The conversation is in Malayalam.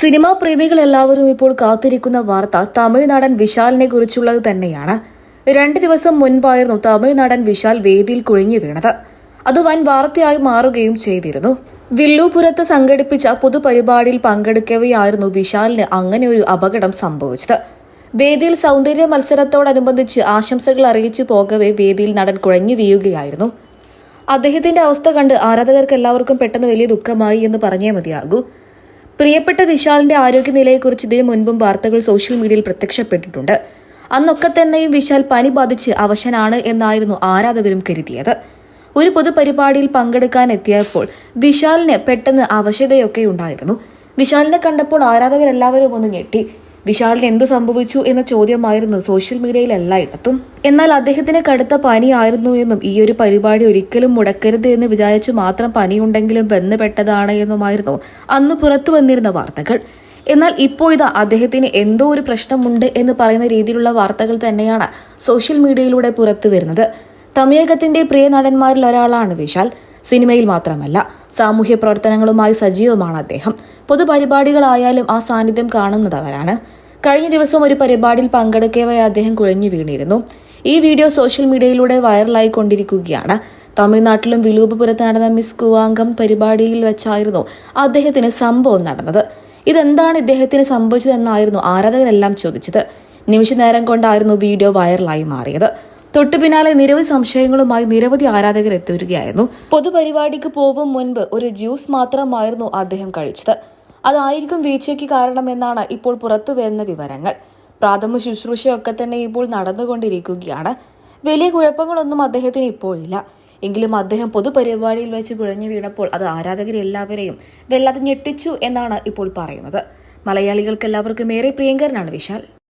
സിനിമാ പ്രേമികൾ എല്ലാവരും ഇപ്പോൾ കാത്തിരിക്കുന്ന വാർത്ത തമിഴ്നാടൻ വിശാലിനെ കുറിച്ചുള്ളത് തന്നെയാണ്. രണ്ട് ദിവസം മുൻപായിരുന്നു തമിഴ്നാടൻ വിശാൽ വേദിയിൽ കുഴിഞ്ഞു വീണത്. അത് വൻ വാർത്തയായി മാറുകയും ചെയ്തിരുന്നു. വില്ലുപുരത്ത് സംഘടിപ്പിച്ച പൊതുപരിപാടിയിൽ പങ്കെടുക്കവെയായിരുന്നു വിശാലിന് അങ്ങനെ ഒരു അപകടം സംഭവിച്ചത്. വേദിയിൽ സൗന്ദര്യ മത്സരത്തോടനുബന്ധിച്ച് ആശംസകൾ അറിയിച്ചു പോകവെ വേദിയിൽ നടൻ കുഴഞ്ഞു വീഴുകയായിരുന്നു. അദ്ദേഹത്തിന്റെ അവസ്ഥ കണ്ട് ആരാധകർക്ക് എല്ലാവർക്കും പെട്ടെന്ന് വലിയ ദുഃഖമായി എന്ന് പറഞ്ഞേ മതിയാകൂ. പ്രിയപ്പെട്ട വിശാലിന്റെ ആരോഗ്യനിലയെക്കുറിച്ച് ഇതിനു മുൻപും വാർത്തകൾ സോഷ്യൽ മീഡിയയിൽ പ്രത്യക്ഷപ്പെട്ടിട്ടുണ്ട്. അന്നൊക്കെ തന്നെയും വിശാൽ പനി ബാധിച്ച് അവശനാണ് എന്നായിരുന്നു ആരാധകരും കരുതിയത്. ഒരു പൊതുപരിപാടിയിൽ പങ്കെടുക്കാൻ എത്തിയപ്പോൾ വിശാലിന് പെട്ടെന്ന് അവശതയൊക്കെ ഉണ്ടായിരുന്നു. വിശാലിനെ കണ്ടപ്പോൾ ആരാധകരെല്ലാവരും ഒന്ന് ഞെട്ടി. വിശാലിന് എന്തു സംഭവിച്ചു എന്ന ചോദ്യമായിരുന്നു സോഷ്യൽ മീഡിയയിൽ എല്ലായിടത്തും. എന്നാൽ അദ്ദേഹത്തിന് കടുത്ത പനിയായിരുന്നു എന്നും ഈ ഒരു പരിപാടി ഒരിക്കലും മുടക്കരുത് എന്ന് വിചാരിച്ചു മാത്രം പനിയുണ്ടെങ്കിലും ബന്ധപ്പെട്ടതാണ് എന്നുമായിരുന്നു അന്ന് പുറത്തു വന്നിരുന്ന വാർത്തകൾ. എന്നാൽ ഇപ്പോൾ ഇതാ അദ്ദേഹത്തിന് എന്തോ ഒരു പ്രശ്നമുണ്ട് എന്ന് പറയുന്ന രീതിയിലുള്ള വാർത്തകൾ തന്നെയാണ് സോഷ്യൽ മീഡിയയിലൂടെ പുറത്തു വരുന്നത്. തമിഴകത്തിന്റെ പ്രിയ നടന്മാരിൽ ഒരാളാണ് വിശാൽ. സിനിമയിൽ മാത്രമല്ല സാമൂഹ്യ പ്രവർത്തനങ്ങളുമായി സജീവമാണ് അദ്ദേഹം. പൊതുപരിപാടികളായാലും ആ സാന്നിധ്യം കാണുന്നതവരാണ്. കഴിഞ്ഞ ദിവസം ഒരു പരിപാടിയിൽ പങ്കെടുക്കവേ അദ്ദേഹം കുഴഞ്ഞു വീണിരുന്നു. ഈ വീഡിയോ സോഷ്യൽ മീഡിയയിലൂടെ വൈറലായി കൊണ്ടിരിക്കുകയാണ്. തമിഴ്നാട്ടിലും വിലൂപപുരത്ത് നടന്ന മിസ് കുവാങ്കം പരിപാടിയിൽ വെച്ചായിരുന്നു അദ്ദേഹത്തിന് സംഭവം നടന്നത്. ഇതെന്താണ് ഇദ്ദേഹത്തിന് സംഭവിച്ചതെന്നായിരുന്നു ആരാധകരെല്ലാം ചോദിച്ചത്. നിമിഷ നേരം കൊണ്ടായിരുന്നു വീഡിയോ വൈറലായി മാറിയത്. തൊട്ടു പിന്നാലെ നിരവധി സംശയങ്ങളുമായി നിരവധി ആരാധകർ എത്തിവരികയായിരുന്നു. പൊതുപരിപാടിക്ക് പോകും മുൻപ് ഒരു ജ്യൂസ് മാത്രമായിരുന്നു അദ്ദേഹം കഴിച്ചത്. അതായിരിക്കും വീഴ്ചയ്ക്ക് കാരണമെന്നാണ് ഇപ്പോൾ പുറത്തു വരുന്ന വിവരങ്ങൾ. പ്രാഥമിക ശുശ്രൂഷയൊക്കെ തന്നെ ഇപ്പോൾ നടന്നുകൊണ്ടിരിക്കുകയാണ്. വലിയ കുഴപ്പങ്ങളൊന്നും അദ്ദേഹത്തിന് ഇപ്പോഴില്ല. എങ്കിലും അദ്ദേഹം പൊതുപരിപാടിയിൽ വെച്ച് കുഴഞ്ഞു വീണപ്പോൾ അത് ആരാധകരെല്ലാവരെയും വല്ലാതെ ഞെട്ടിച്ചു എന്നാണ് ഇപ്പോൾ പറയുന്നത്. മലയാളികൾക്ക് എല്ലാവർക്കും ഏറെ പ്രിയങ്കരനാണ് വിശാൽ.